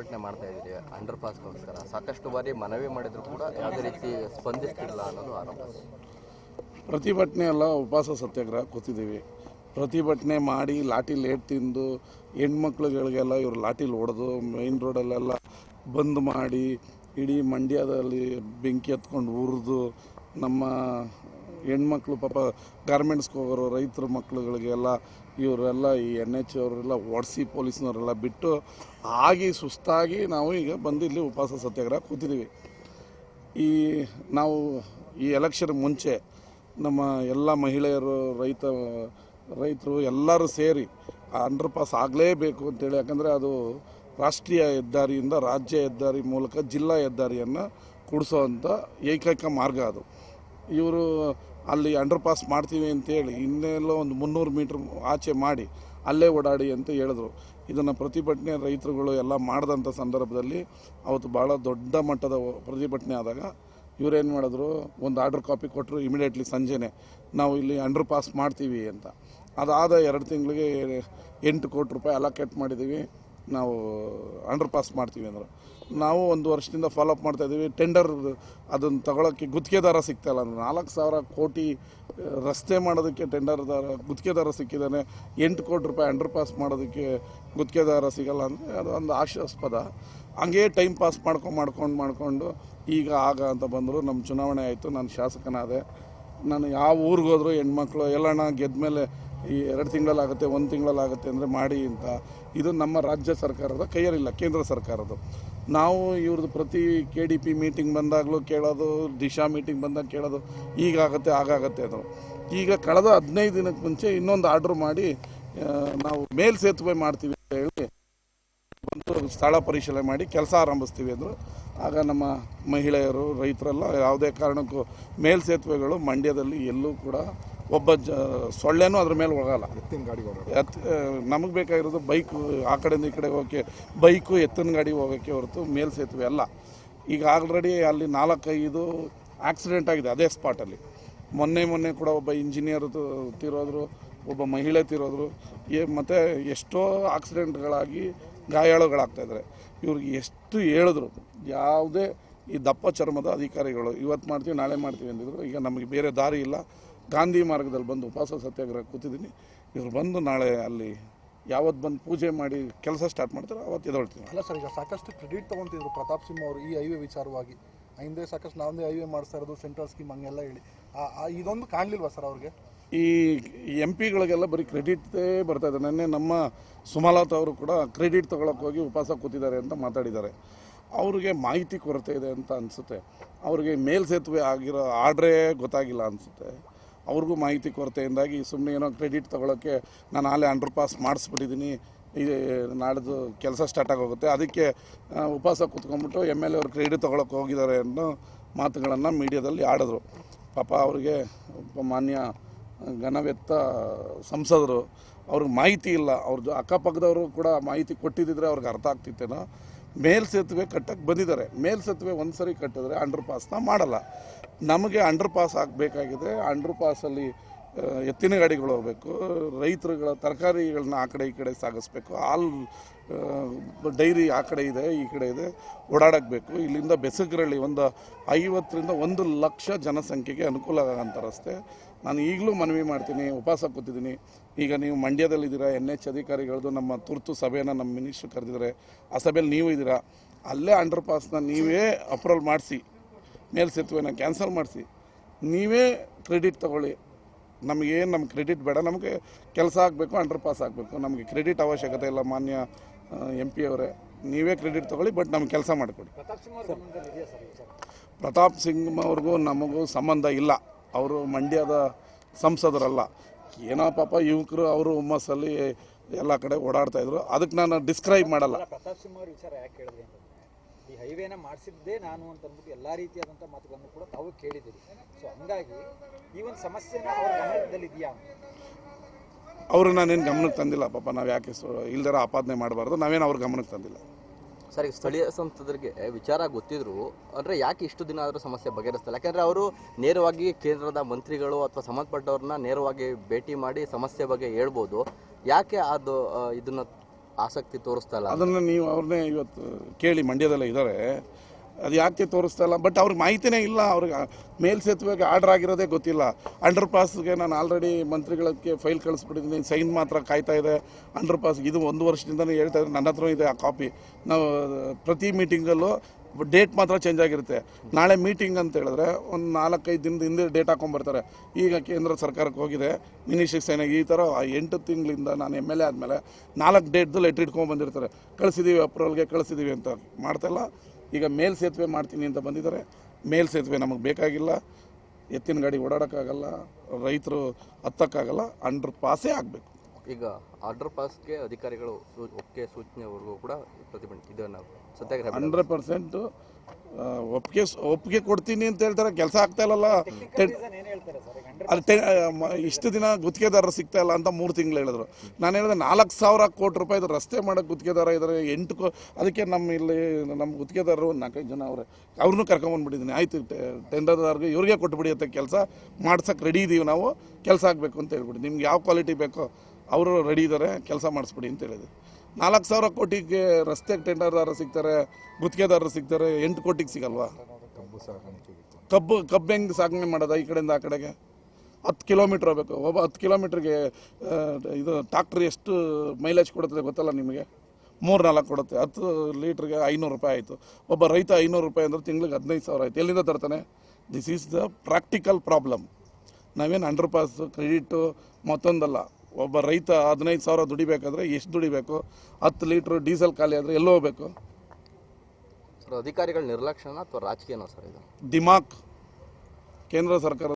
ಪ್ರತಿಭಟನೆ ಮಾಡ್ತಾ ಇದ್ದೀವಿ ಅಂಡರ್ ಪಾಸ್ಗೋಸ್ಕರ ಸಾಕಷ್ಟು ಬಾರಿ ಮನವಿ ಮಾಡಿದ್ರು ಕೂಡ ಯಾವುದೇ ರೀತಿ ಸ್ಪಂದಿಸ್ತಿಲ್ಲ ಅನ್ನೋದು ಆರೋಪ. ಪ್ರತಿಭಟನೆ ಎಲ್ಲ ಉಪವಾಸ ಸತ್ಯಾಗ್ರಹ ಕೂತಿದ್ದೀವಿ ಪ್ರತಿಭಟನೆ ಮಾಡಿ ಲಾಟಿ ಲೇಟ್ ತಿಂದು ಹೆಣ್ಮಕ್ಳುಗಳಿಗೆಲ್ಲ ಇವರು ಲಾಠಿಲಿ ಹೊಡೆದು ಮೈನ್ ರೋಡಲ್ಲೆಲ್ಲ ಬಂದ್ ಮಾಡಿ, ಇಡೀ ಮಂಡ್ಯದಲ್ಲಿ ಬೆಂಕಿ ಹತ್ಕೊಂಡು ಉರಿದು ನಮ್ಮ ಹೆಣ್ಮಕ್ಳು ಪಾಪ ಗಾರ್ಮೆಂಟ್ಸ್ಗೆ ಹೋಗೋರು, ರೈತರ ಮಕ್ಳುಗಳಿಗೆಲ್ಲ, ಇವರೆಲ್ಲ ಈ ಎನ್ ಎಚ್ ಅವರೆಲ್ಲ ಒಡಿಸಿ ಪೊಲೀಸ್ನವರೆಲ್ಲ ಬಿಟ್ಟು ಆಗಿ ಸುಸ್ತಾಗಿ ನಾವು ಈಗ ಬಂದು ಇಲ್ಲಿ ಉಪವಾಸ ಸತ್ಯಾಗ್ರಹ ಕೂತಿದ್ದೀವಿ. ಈ ನಾವು ಈ ಎಲೆಕ್ಷನ್ ಮುಂಚೆ ನಮ್ಮ ಎಲ್ಲ ಮಹಿಳೆಯರು, ರೈತ, ರೈತರು ಎಲ್ಲರೂ ಸೇರಿ ಅಂಡರ್ ಪಾಸ್ ಆಗಲೇಬೇಕು ಅಂತೇಳಿ, ಯಾಕಂದರೆ ಅದು ರಾಷ್ಟ್ರೀಯ ಹೆದ್ದಾರಿಯಿಂದ ರಾಜ್ಯ ಹೆದ್ದಾರಿ ಮೂಲಕ ಜಿಲ್ಲಾ ಹೆದ್ದಾರಿಯನ್ನು ಕೂಡಿಸೋವಂಥ ಏಕೈಕ ಮಾರ್ಗ ಅದು. ಇವರು ಅಲ್ಲಿ ಅಂಡರ್ ಪಾಸ್ ಮಾಡ್ತೀವಿ ಅಂತೇಳಿ ಇನ್ನೆಲ್ಲೋ ಒಂದು ಮುನ್ನೂರು ಮೀಟ್ರ್ ಆಚೆ ಮಾಡಿ ಅಲ್ಲೇ ಓಡಾಡಿ ಅಂತ ಹೇಳಿದ್ರು. ಇದನ್ನು ಪ್ರತಿಭಟನೆ ರೈತರುಗಳು ಎಲ್ಲ ಮಾಡಿದಂಥ ಸಂದರ್ಭದಲ್ಲಿ ಅವತ್ತು ಭಾಳ ದೊಡ್ಡ ಮಟ್ಟದ ಪ್ರತಿಭಟನೆ ಆದಾಗ ಇವರೇನು ಮಾಡಿದ್ರು, ಒಂದು ಆರ್ಡರ್ ಕಾಪಿ ಕೊಟ್ಟರು ಇಮಿಡಿಯೇಟ್ಲಿ ಸಂಜೆನೆ ನಾವು ಇಲ್ಲಿ ಅಂಡರ್ ಪಾಸ್ ಮಾಡ್ತೀವಿ ಅಂತ. ಅದಾದ ಎರಡು ತಿಂಗಳಿಗೆ ಎಂಟು ಕೋಟಿ ರೂಪಾಯಿ ಅಲೋಕೇಟ್ ಮಾಡಿದ್ದೀವಿ ನಾವು ಅಂಡರ್ ಪಾಸ್ ಮಾಡ್ತೀವಿ ಅಂದ್ರೆ. ನಾವು ಒಂದು ವರ್ಷದಿಂದ ಫಾಲೋಅಪ್ ಮಾಡ್ತಾ ಇದ್ದೀವಿ. ಟೆಂಡರ್ ಅದನ್ನು ತಗೊಳ್ಳೋಕ್ಕೆ ಗುತ್ತಿಗೆದಾರ ಸಿಗ್ತಾಯಿಲ್ಲ ಅಂದ್ರೆ. ನಾಲ್ಕು ಸಾವಿರ ಕೋಟಿ ರಸ್ತೆ ಮಾಡೋದಕ್ಕೆ ಟೆಂಡರ್ದಾರ ಗುತ್ತಿಗೆದಾರ ಸಿಕ್ಕಿದ್ದಾನೆ. ಎಂಟು ಕೋಟಿ ರೂಪಾಯಿ ಅಂಡರ್ ಪಾಸ್ ಮಾಡೋದಕ್ಕೆ ಗುತ್ತಿಗೆದಾರ ಸಿಗಲ್ಲ ಅಂದರೆ ಅದು ಒಂದು ಆಶಾಸ್ಪದ ಹಂಗೇ ಟೈಮ್ ಪಾಸ್ ಮಾಡ್ಕೊಂಡು ಮಾಡ್ಕೊಂಡು, ಮಾಡಿಕೊಂಡು ಈಗ ಆಗ ಅಂತ ಬಂದರು. ನಮ್ಮ ಚುನಾವಣೆ ಆಯಿತು. ನಾನು ಶಾಸಕನಾದೆ. ನಾನು ಯಾವ ಊರಿಗೆ ಹೋದ್ರು ಹೆಣ್ಮಕ್ಳು, ಎಲ್ಲಣ್ಣ ಗೆದ್ದ ಮೇಲೆ ಈ ಎರಡು ತಿಂಗಳಲ್ಲಾಗುತ್ತೆ, ಒಂದು ತಿಂಗಳಲ್ಲಾಗುತ್ತೆ ಅಂದರೆ ಮಾಡಿ ಅಂತ. ಇದು ನಮ್ಮ ರಾಜ್ಯ ಸರ್ಕಾರದ ಕೈಯಲ್ಲಿಲ್ಲ, ಕೇಂದ್ರ ಸರ್ಕಾರದ್ದು. ನಾವು ಇವ್ರದ್ದು ಪ್ರತಿ ಕೆ ಡಿ ಪಿ ಮೀಟಿಂಗ್ ಬಂದಾಗಲೂ ಕೇಳೋದು, ದಿಶಾ ಮೀಟಿಂಗ್ ಬಂದಾಗ ಕೇಳೋದು, ಈಗಾಗತ್ತೆ, ಆಗಾಗತ್ತೆ ಅದು ಈಗ ಕಳೆದ ಹದಿನೈದು ದಿನಕ್ಕೆ ಮುಂಚೆ ಇನ್ನೊಂದು ಆರ್ಡ್ರ್ ಮಾಡಿ ನಾವು ಮೇಲ್ ಸೇತುವೆ ಮಾಡ್ತೀವಿ ಅಂತ ಹೇಳಿ ಬಂದು ಸ್ಥಳ ಪರಿಶೀಲನೆ ಮಾಡಿ ಕೆಲಸ ಆರಂಭಿಸ್ತೀವಿ ಅಂದರು. ಆಗ ನಮ್ಮ ಮಹಿಳೆಯರು, ರೈತರೆಲ್ಲ ಯಾವುದೇ ಕಾರಣಕ್ಕೂ ಮೇಲ್ ಸೇತುವೆಗಳು ಮಂಡ್ಯದಲ್ಲಿ ಎಲ್ಲೂ ಕೂಡ ಒಬ್ಬ ಜ ಸೊಳ್ಳೆನೂ ಅದ್ರ ಮೇಲೆ ಹೋಗಲ್ಲ ಎತ್ತಿನ ಗಾಡಿ ಎತ್ ನಮಗೆ ಬೇಕಾಗಿರೋದು ಬೈಕು ಆ ಕಡೆಯಿಂದ ಈ ಕಡೆ ಹೋಗೋಕ್ಕೆ ಬೈಕು ಎತ್ತಿನ ಗಾಡಿ ಹೋಗೋಕ್ಕೆ ಹೊರತು ಮೇಲ್ ಸೇತುವೆ ಅಲ್ಲ. ಈಗ ಆಲ್ರೆಡಿ ಅಲ್ಲಿ ನಾಲ್ಕೈದು ಆಕ್ಸಿಡೆಂಟ್ ಆಗಿದೆ ಅದೇ ಸ್ಪಾಟಲ್ಲಿ ಮೊನ್ನೆ ಮೊನ್ನೆ ಕೂಡ ಒಬ್ಬ ಇಂಜಿನಿಯರ್ ತಿರೋದ್ರು ಒಬ್ಬ ಮಹಿಳೆ ತಿರೋದ್ರು ಏ ಮತ್ತು ಎಷ್ಟೋ ಆಕ್ಸಿಡೆಂಟ್ಗಳಾಗಿ ಗಾಯಾಳುಗಳಾಗ್ತಾಯಿದ್ದಾರೆ ಇವ್ರಿಗೆ ಎಷ್ಟು ಹೇಳಿದ್ರು ಯಾವುದೇ ಈ ದಪ್ಪ ಚರ್ಮದ ಅಧಿಕಾರಿಗಳು ಇವತ್ತು ಮಾಡ್ತೀವಿ ನಾಳೆ ಮಾಡ್ತೀವಿ ಅಂದಿದ್ರು ಈಗ ನಮಗೆ ಬೇರೆ ದಾರಿ ಇಲ್ಲ. ಗಾಂಧಿ ಮಾರ್ಗದಲ್ಲಿ ಬಂದು ಉಪವಾಸ ಸತ್ಯಾಗ್ರಹ ಕೂತಿದ್ದೀನಿ. ಇವ್ರು ಬಂದು ನಾಳೆ ಅಲ್ಲಿ ಯಾವತ್ತು ಬಂದು ಪೂಜೆ ಮಾಡಿ ಕೆಲಸ ಸ್ಟಾರ್ಟ್ ಮಾಡ್ತಾರೆ ಅವತ್ತು ಎದೊಳ್ತೀನಿ ಅಲ್ಲ ಸರ್ ಈಗ ಸಾಕಷ್ಟು ಕ್ರೆಡಿಟ್ ತೊಗೊತಿದ್ರು ಪ್ರತಾಪ್ ಸಿಂಹ ಅವರು ಈ ಹೈವೇ ವಿಚಾರವಾಗಿ. ಹಿಂದೆ ಸಾಕಷ್ಟು ನಾವೊಂದೇ ಹೈವೇ ಮಾಡಿಸ್ತಾ ಇರೋದು ಸೆಂಟ್ರಲ್ ಸ್ಕೀಮ್ ಹಂಗೆಲ್ಲ ಹೇಳಿ. ಇದೊಂದು ಕಾಣಲಿಲ್ವಾ ಸರ್ ಅವ್ರಿಗೆ? ಈ ಎಂ ಪಿಗಳಿಗೆಲ್ಲ ಬರೀ ಕ್ರೆಡಿಟೇ ಬರ್ತಾ ಇದೆ. ನಿನ್ನೆ ನಮ್ಮ ಸುಮಲತಾ ಅವರು ಕೂಡ ಕ್ರೆಡಿಟ್ ತೊಗೊಳಕ್ಕೆ ಹೋಗಿ ಉಪವಾಸ ಕೂತಿದ್ದಾರೆ ಅಂತ ಮಾತಾಡಿದ್ದಾರೆ. ಅವ್ರಿಗೆ ಮಾಹಿತಿ ಕೊರತೆ ಇದೆ ಅಂತ ಅನಿಸುತ್ತೆ. ಅವ್ರಿಗೆ ಮೇಲ್ ಸೇತುವೆ ಆಗಿರೋ ಆರ್ಡ್ರೇ ಗೊತ್ತಾಗಿಲ್ಲ ಅನಿಸುತ್ತೆ. ಅವ್ರಿಗೂ ಮಾಹಿತಿ ಕೊರತೆಯಿಂದಾಗಿ ಸುಮ್ಮನೆ ಏನೋ ಕ್ರೆಡಿಟ್ ತೊಗೊಳಕ್ಕೆ ನಾನು ಆಲೆ ಅಂಡರ್ ಪಾಸ್ ಮಾಡಿಸ್ಬಿಟ್ಟಿದ್ದೀನಿ. ಈ ನಾಡ್ದು ಕೆಲಸ ಸ್ಟಾರ್ಟ್ ಆಗೋಗುತ್ತೆ. ಅದಕ್ಕೆ ಉಪವಾಸ ಕೂತ್ಕೊಂಡ್ಬಿಟ್ಟು ಎಂ ಎಲ್ ಎ ಅವ್ರು ಕ್ರೆಡಿಟ್ ತೊಗೊಳಕ್ಕೆ ಹೋಗಿದ್ದಾರೆ ಅನ್ನೋ ಮಾತುಗಳನ್ನು ಮೀಡಿಯಾದಲ್ಲಿ ಆಡಿದ್ರು. ಪಾಪ ಅವರಿಗೆ ಒಬ್ಬ ಮಾನ್ಯ ಘನವೆತ್ತ ಸಂಸದರು, ಅವ್ರಿಗೆ ಮಾಹಿತಿ ಇಲ್ಲ. ಅವ್ರದ್ದು ಅಕ್ಕಪಕ್ಕದವರು ಕೂಡ ಮಾಹಿತಿ ಕೊಟ್ಟಿದ್ದಿದ್ರೆ ಅವ್ರಿಗೆ ಅರ್ಥ ಆಗ್ತಿತ್ತೇನೋ. ಮೇಲ್ ಸೇತುವೆ ಕಟ್ಟಕ್ಕೆ ಬಂದಿದ್ದಾರೆ. ಮೇಲ್ಸೇತುವೆ ಒಂದು ಸರಿ ಕಟ್ಟಿದ್ರೆ ಅಂಡರ್ ಪಾಸ್ನ ಮಾಡಲ್ಲ. ನಮಗೆ ಅಂಡರ್ ಪಾಸ್ ಆಗಬೇಕಾಗಿದೆ. ಅಂಡರ್ ಪಾಸಲ್ಲಿ ಎತ್ತಿನ ಗಾಡಿಗಳು ಹೋಗಬೇಕು. ರೈತರುಗಳ ತರಕಾರಿಗಳನ್ನ ಆ ಕಡೆ ಈ ಕಡೆ ಸಾಗಿಸ್ಬೇಕು. ಹಾಲು ಡೈರಿ ಆ ಕಡೆ ಇದೆ, ಈ ಕಡೆ ಇದೆ. ಓಡಾಡಕ್ಕೆ ಬೇಕು ಇಲ್ಲಿಂದ ಬೆಸಗರಳ್ಳಿ ಒಂದು ಐವತ್ತರಿಂದ ಒಂದು ಲಕ್ಷ ಜನಸಂಖ್ಯೆಗೆ ಅನುಕೂಲ ಆಗೋಂಥ ರಸ್ತೆ. ನಾನು ಈಗಲೂ ಮನವಿ ಮಾಡ್ತೀನಿ, ಉಪವಾಸ ಕೂತಿದ್ದೀನಿ. ಈಗ ನೀವು ಮಂಡ್ಯದಲ್ಲಿದ್ದೀರಾ ಎನ್ ಎಚ್ ಅಧಿಕಾರಿಗಳದ್ದು ನಮ್ಮ ತುರ್ತು ಸಭೆಯನ್ನು ನಮ್ಮ ಮಿನಿಸ್ಟ್ರು ಕರೆದಿದ್ದಾರೆ. ಆ ಸಭೆಯಲ್ಲಿ ನೀವು ಇದ್ದೀರಾ? ಅಲ್ಲೇ ಅಂಡರ್ ಪಾಸ್ನ ನೀವೇ ಅಪ್ರೂವಲ್ ಮಾಡಿಸಿ, ಮೇಲ್ಸೇತುವೆನ ಕ್ಯಾನ್ಸಲ್ ಮಾಡಿಸಿ, ನೀವೇ ಕ್ರೆಡಿಟ್ ತಗೊಳ್ಳಿ. ನಮಗೇನು ನಮ್ಮ ಕ್ರೆಡಿಟ್ ಬೇಡ ನಮಗೆ ಕೆಲಸ ಆಗಬೇಕು ಅಂಡರ್ ಪಾಸ್ ಆಗಬೇಕು. ನಮಗೆ ಕ್ರೆಡಿಟ್ ಅವಶ್ಯಕತೆ ಇಲ್ಲ ಮಾನ್ಯ ಎಂ ಪಿ ಅವರೇ. ನೀವೇ ಕ್ರೆಡಿಟ್ ತಗೊಳ್ಳಿ ಬಟ್ ನಮ್ಗೆ ಕೆಲಸ ಮಾಡಿಕೊಡಿ. ಪ್ರತಾಪ್ ಸಿಂಗ್ ಅವ್ರಿಗೂ ನಮಗೂ ಸಂಬಂಧ ಇಲ್ಲ. ಅವರು ಮಂಡ್ಯದ ಸಂಸದರಲ್ಲ. ಏನೋ ಪಾಪ ಯುವಕರು ಅವರು ಹುಮ್ಮಸ್ಸಲ್ಲಿ ಎಲ್ಲ ಕಡೆ ಓಡಾಡ್ತಾ ಇದ್ರು. ಅದಕ್ಕೆ ನಾನು ಡಿಸ್ಕ್ರೈಬ್ ಮಾಡಲ್ಲ. ಈ ಹೈವೇನ ಮಾಡಿಸಿದ್ದೇ ನಾನು ಅಂತ ಅಂದ್ಬಿಟ್ಟು ಎಲ್ಲ ರೀತಿಯಾದಂಥ ಮಾತುಗಳನ್ನು ಕೂಡ ತಾವು ಕೇಳಿದ್ದೀರಿ. ಸೊ ಹಂಗಾಗಿ ಈ ಒಂದು ಸಮಸ್ಯೆನ ಅವ್ರ ಗಮನದಲ್ಲಿದೆಯಾ ಅವರು ನಾನೇನು ಗಮನಕ್ಕೆ ತಂದಿಲ್ಲ ಪಾಪ ನಾವು ಯಾಕೆ ಇಲ್ದರ ಆಪಾದನೆ ಮಾಡಬಾರ್ದು ನಾವೇನು ಅವ್ರ ಗಮನಕ್ಕೆ ತಂದಿಲ್ಲ. ಸರಿ ಈಗ ಸ್ಥಳೀಯ ಸಂಸದರಿಗೆ ವಿಚಾರ ಗೊತ್ತಿದ್ರು ಅಂದರೆ ಯಾಕೆ ಇಷ್ಟು ದಿನ ಆದರೂ ಸಮಸ್ಯೆ ಬಗೆಹರಿಸ್ತಿಲ್ಲ? ಯಾಕಂದರೆ ಅವರು ನೇರವಾಗಿ ಕೇಂದ್ರದ ಮಂತ್ರಿಗಳು ಅಥವಾ ಸಂಬಂಧಪಟ್ಟವ್ರನ್ನ ನೇರವಾಗಿ ಭೇಟಿ ಮಾಡಿ ಸಮಸ್ಯೆ ಬಗ್ಗೆ ಹೇಳ್ಬೋದು. ಯಾಕೆ ಅದು ಇದನ್ನು ಇದನ್ನ ಆಸಕ್ತಿ ತೋರಿಸ್ತಾ ಇಲ್ಲ. ಅದನ್ನು ನೀವು ಅವ್ರನ್ನೇ ಇವತ್ತು ಕೇಳಿ ಮಂಡ್ಯದಲ್ಲೇ ಇದ್ದಾರೆ. ಅದು ಯಾಕೆ ತೋರಿಸ್ತಾ ಇಲ್ಲ? ಬಟ್ ಅವ್ರಿಗೆ ಮಾಹಿತಿನೇ ಇಲ್ಲ. ಅವ್ರಿಗೆ ಮೇಲ್ಸೇತುವೆಗೆ ಆರ್ಡರ್ ಆಗಿರೋದೇ ಗೊತ್ತಿಲ್ಲ. ಅಂಡರ್ ಪಾಸ್ಗೆ ನಾನು ಆಲ್ರೆಡಿ ಮಂತ್ರಿಗಳಕ್ಕೆ ಫೈಲ್ ಕಳಿಸ್ಬಿಟ್ಟಿದ್ದೀನಿ. ಸೈನ್ ಮಾತ್ರ ಕಾಯ್ತಾ ಇದೆ. ಅಂಡರ್ ಪಾಸ್ಗೆ ಇದು ಒಂದು ವರ್ಷದಿಂದಲೇ ಹೇಳ್ತಾ ಇದ್ದಾರೆ. ನನ್ನ ಹತ್ರ ಇದೆ ಆ ಕಾಪಿ ನಾವು ಪ್ರತಿ ಮೀಟಿಂಗಲ್ಲೂ ಡೇಟ್ ಮಾತ್ರ ಚೇಂಜ್ ಆಗಿರುತ್ತೆ. ನಾಳೆ ಮೀಟಿಂಗ್ ಅಂತ ಹೇಳಿದ್ರೆ ಒಂದು ನಾಲ್ಕೈದು ದಿನದ ಹಿಂದೆ ಡೇಟ್ ಹಾಕೊಂಡ್ಬರ್ತಾರೆ. ಈಗ ಕೇಂದ್ರ ಸರ್ಕಾರಕ್ಕೆ ಹೋಗಿದೆ, ಮಿನಿ ಸೈನ್ ಈ ಥರ ಆ ಎಂಟು ತಿಂಗಳಿಂದ ನಾನು ಎಂ ಎಲ್ ಎ ಆದಮೇಲೆ ನಾಲ್ಕು ಡೇಟ್ದು ಲೆಟ್ರ್ ಇಟ್ಕೊಂಡು ಬಂದಿರ್ತಾರೆ. ಕಳಿಸಿದ್ದೀವಿ ಅಪ್ರೂವಲ್ಗೆ ಕಳಿಸಿದ್ದೀವಿ ಅಂತ ಮಾಡ್ತಾಯಿಲ್ಲ ಈಗ ಮೇಲ್ ಸೇತುವೆ ಮಾಡ್ತೀನಿ ಅಂತ ಬಂದಿದ್ದಾರೆ. ಮೇಲ್ ಸೇತುವೆ ನಮಗೆ ಬೇಕಾಗಿಲ್ಲ. ಎತ್ತಿನ ಗಾಡಿ ಓಡಾಡೋಕ್ಕಾಗಲ್ಲ. ರೈತರು ಹತ್ತಕ್ಕಾಗಲ್ಲ. ಅಂಡರ್ ಪಾಸೇ ಆಗಬೇಕು. ಈಗ ಆರ್ಡರ್ ಪಾಸ್ಗೆ ಅಧಿಕಾರಿಗಳು ಒಪ್ಪಿಗೆ ಸೂಚನೆವರೆಗೂ ಕೂಡ ಪ್ರತಿಭಟನೆ ಇದನ್ನು ಸತ್ಯಾಗ್ರಹ. ಹಂಡ್ರೆಡ್ ಪರ್ಸೆಂಟು ಒಪ್ಪಿಗೆ ಒಪ್ಪಿಗೆ ಕೊಡ್ತೀನಿ ಅಂತ ಹೇಳ್ತಾರೆ. ಕೆಲಸ ಆಗ್ತಾ ಇಲ್ಲಲ್ಲ. ಅಲ್ಲಿ ಇಷ್ಟು ದಿನ ಗುತ್ತಿಗೆದಾರರು ಸಿಗ್ತಾ ಇಲ್ಲ ಅಂತ ಮೂರು ತಿಂಗಳು ಹೇಳಿದ್ರು. ನಾನು ಹೇಳಿದೆ ನಾಲ್ಕು ಸಾವಿರ ಕೋಟಿ ರೂಪಾಯಿ ರಸ್ತೆ ಮಾಡೋಕ್ಕೆ ಗುತ್ತಿಗೆದಾರ ಇದ್ದಾರೆ ಎಂಟು ಕೋ ಅದಕ್ಕೆ ನಮ್ಮ ಇಲ್ಲಿ ನಮ್ಮ ಗುತ್ತಿಗೆದಾರರು ನಾಲ್ಕೈದು ಜನ ಅವರೇ. ಅವ್ರನ್ನೂ ಕರ್ಕೊಂಬಂದ್ಬಿಟ್ಟಿದ್ದೀನಿ ಆಯಿತು ಟೆಂಡರ್ದಾರ್ಗೆ ಇವ್ರಿಗೆ ಕೊಟ್ಬಿಡಿ ಅಂತ ಕೆಲಸ. ಮಾಡ್ಸಕ್ಕೆ ರೆಡಿ ಇದ್ದೀವಿ ನಾವು. ಕೆಲಸ ಆಗಬೇಕು ಅಂತ ಹೇಳ್ಬಿಟ್ಟು. ನಿಮ್ಗೆ ಯಾವ ಕ್ವಾಲಿಟಿ ಬೇಕೋ ಅವರು ರೆಡಿ ಇದ್ದಾರೆ ಕೆಲಸ ಮಾಡಿಸ್ಬಿಡಿ ಅಂತ ಹೇಳಿದೆ ನಾಲ್ಕು ಸಾವಿರ ಕೋಟಿಗೆ ರಸ್ತೆಗೆ ಟೆಂಡರ್ದಾರರು ಸಿಗ್ತಾರೆ ಗುತ್ತಿಗೆದಾರರು ಸಿಗ್ತಾರೆ, ಎಂಟು ಕೋಟಿಗೆ ಸಿಗಲ್ವಾ? ಕಬ್ಬು ಕಬ್ಬು ಹೆಂಗೆ ಸಾಗಣೆ ಮಾಡೋದು ಈ ಕಡೆಯಿಂದ ಆ ಕಡೆಗೆ? ಹತ್ತು ಕಿಲೋಮೀಟ್ರ್ ಹೋಗ್ಬೇಕು. ಒಬ್ಬ ಹತ್ತು ಕಿಲೋಮೀಟ್ರಿಗೆ ಇದು ಟ್ರಾಕ್ಟ್ರ್ ಎಷ್ಟು ಮೈಲೇಜ್ ಕೊಡುತ್ತೆ ಗೊತ್ತಲ್ಲ ನಿಮಗೆ? ಮೂರು ನಾಲ್ಕು ಕೊಡುತ್ತೆ. ಹತ್ತು ಲೀಟ್ರಿಗೆ ಐನೂರು ರೂಪಾಯಿ ಆಯಿತು. ಒಬ್ಬ ರೈತ ಐನೂರು ರೂಪಾಯಿ ಅಂದ್ರೆ ತಿಂಗ್ಳಿಗೆ ಹದಿನೈದು ಸಾವಿರ ಆಯಿತು. ಎಲ್ಲಿಂದ ತರ್ತಾನೆ? This is the practical problem ನಾವೇನು ಅಂಡರ್ ಪಾಸ್ ಕ್ರೆಡಿಟು ಮತ್ತೊಂದಲ್ಲ. ಒಬ್ಬ ರೈತ ಹದಿನೈದು ಸಾವಿರ ದುಡಿಬೇಕಾದ್ರೆ ಎಷ್ಟು ದುಡಿಬೇಕು? ಹತ್ತು ಲೀಟ್ರ್ ಡೀಸೆಲ್ ಖಾಲಿ ಆದರೆ ಎಲ್ಲೋ ಹೋಗ್ಬೇಕು? ಅಧಿಕಾರಿಗಳ ನಿರ್ಲಕ್ಷ್ಯನ ಅಥವಾ ರಾಜಕೀಯನೋ ಸರ್ ಇದು? ದಿಮಾಕ್ ಕೇಂದ್ರ ಸರ್ಕಾರ